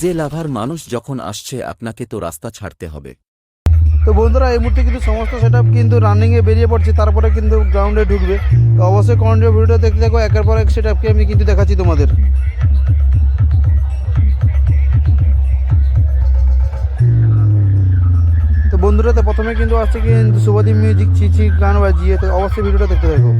DJ লাভার মানুষ যখন আসছে, আপনাকে তো রাস্তা ছাড়তে হবে। তো বন্ধুরা, এই মুহূর্তে কিন্তু সমস্ত সেট কিন্তু রানিংয়ে বেরিয়ে পড়ছে, তারপরে কিন্তু গ্রাউন্ডে ঢুকবে। তো অবশ্যই কন্টিনিউ ভিডিওটা দেখতে থাকো, একের পর এক সেট আমি কিন্তু দেখাচ্ছি তোমাদের। তো বন্ধুরা, তো প্রথমে কিন্তু আসছে কিন্তু শুভদীপ মিউজিক চিচি গান বাজিয়ে, তো অবশ্যই ভিডিওটা দেখতে থাকো।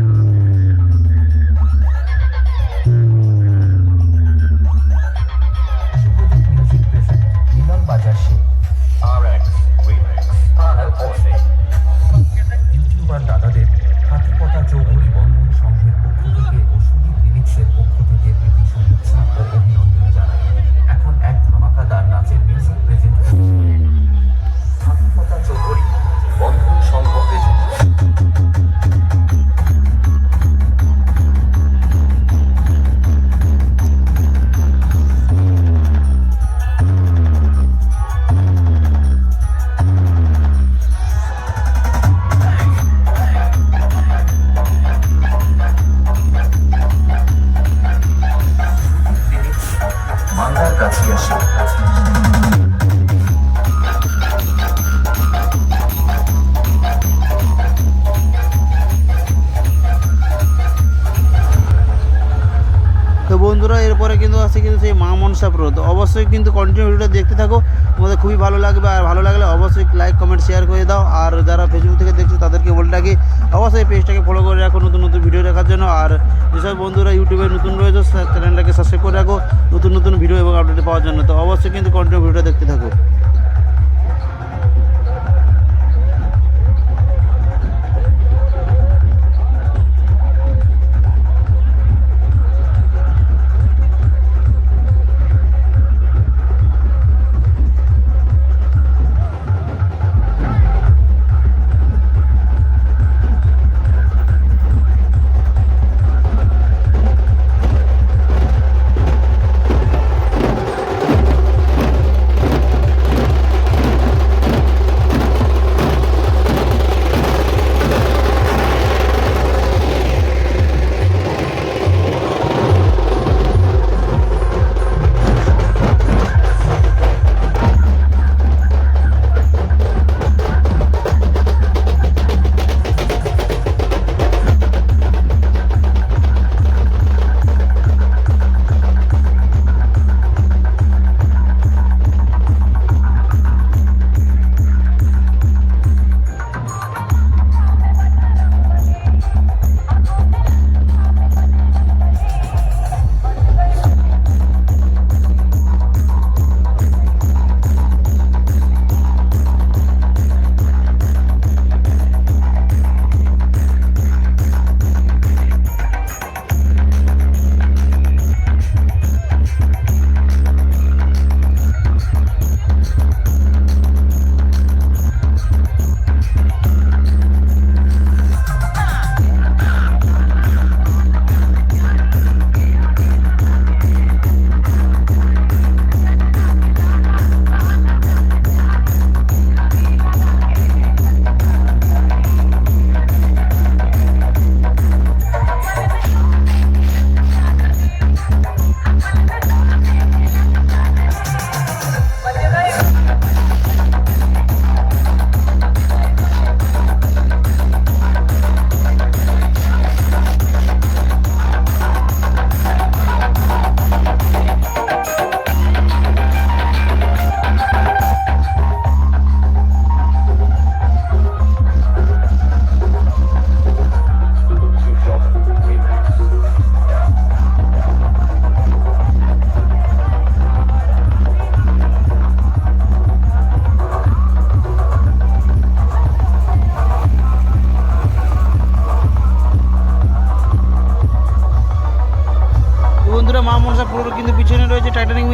বন্ধুরা, এরপরে কিন্তু আসে কিন্তু সেই মা মনসা প্রত অবশ্যই কিন্তু কন্টিনিউ ভিডিওটা দেখতে থাকো, তোমাদের খুবই ভালো লাগবে, আর ভালো লাগলে অবশ্যই লাইক কমেন্ট শেয়ার করে দাও, আর যারা ফেসবুক থেকে দেখছ তাদেরকে বলে রাখি, অবশ্যই পেজটাকে ফলো করে রাখো নতুন নতুন ভিডিও দেখার জন্য, আর যেসব বন্ধুরা ইউটিউবে নতুন রয়েছে, চ্যানেলটাকে সাবস্ক্রাইব করে রাখো, নতুন নতুন ভিডিও এবং আপডেট পাওয়ার জন্য। তো অবশ্যই কিন্তু কন্টিনিউ ভিডিওটা দেখতে থাকো।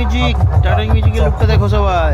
মিউজিক টাটা মিউজিকের লুকটা দেখো সবাই।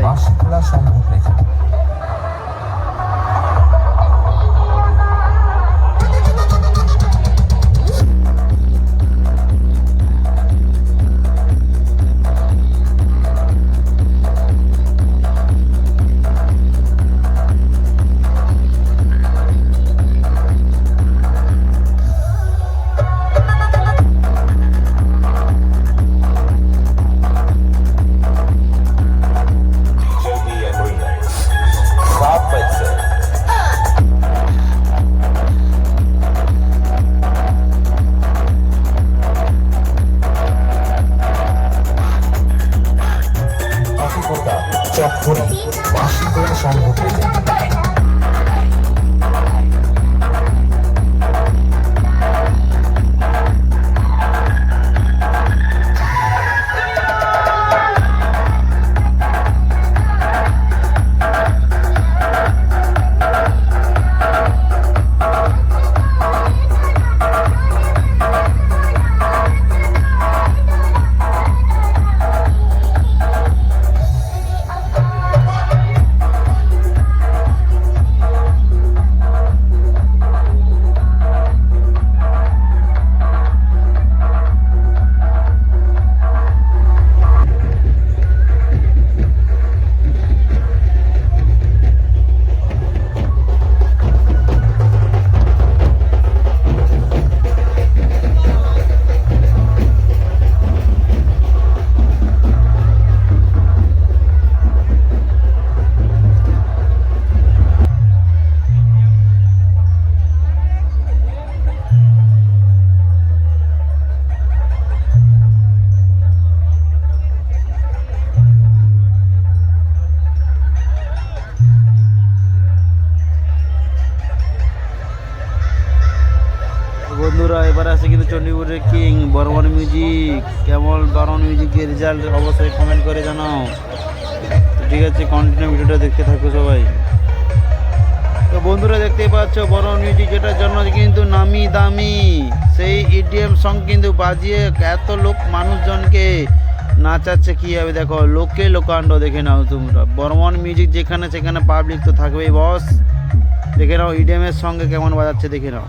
বাঁশখোলা কিন্তু প্রেজেন্ট কিং বর্মন মিউজিক কেমন বর্মন মিউজিকের রেজাল্ট অবশ্যই কমেন্ট করে জানাও। ঠিক আছে কন্টিনিউ ভিডিওটা দেখতে থাকো সবাই। তো বন্ধুরা, দেখতেই পাচ্ছ বড় মিউজিক যেটার জন্য কিন্তু নামি দামি সেই ইডিএম সং কিন্তু বাজিয়ে এত লোক মানুষজনকে নাচাচ্ছে কী হবে দেখো, লোকে লোকাণ্ড দেখে নাও তোমরা। বর্মন মিউজিক যেখানে, সেখানে পাবলিক তো থাকবেই বস দেখে নাও ইডিএমের সঙ্গে কেমন বাজাচ্ছে, দেখে নাও।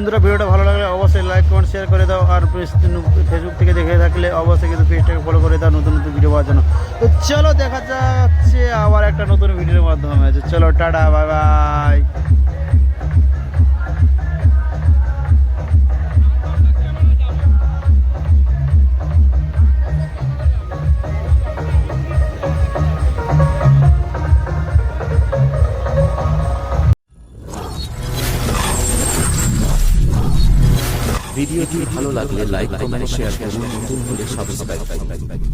বন্ধুরা, ভিডিওটা ভালো লাগলে অবশ্যই লাইক কমেন্ট শেয়ার করে দাও। আর ফেসবুক থেকে দেখে থাকলে অবশ্যই কিন্তু পেজটাকে ফলো করে দাও নতুন নতুন ভিডিও পাওয়ার জন্য। তো চলো, দেখা যাচ্ছে আবার একটা নতুন ভিডিওর মাধ্যমে। চলো, টাটা বাই বাই ভিডিওটি ভালো লাগলে লাইক কমেন্ট শেয়ার করুন। নতুন হলে সাবস্ক্রাইব করুন।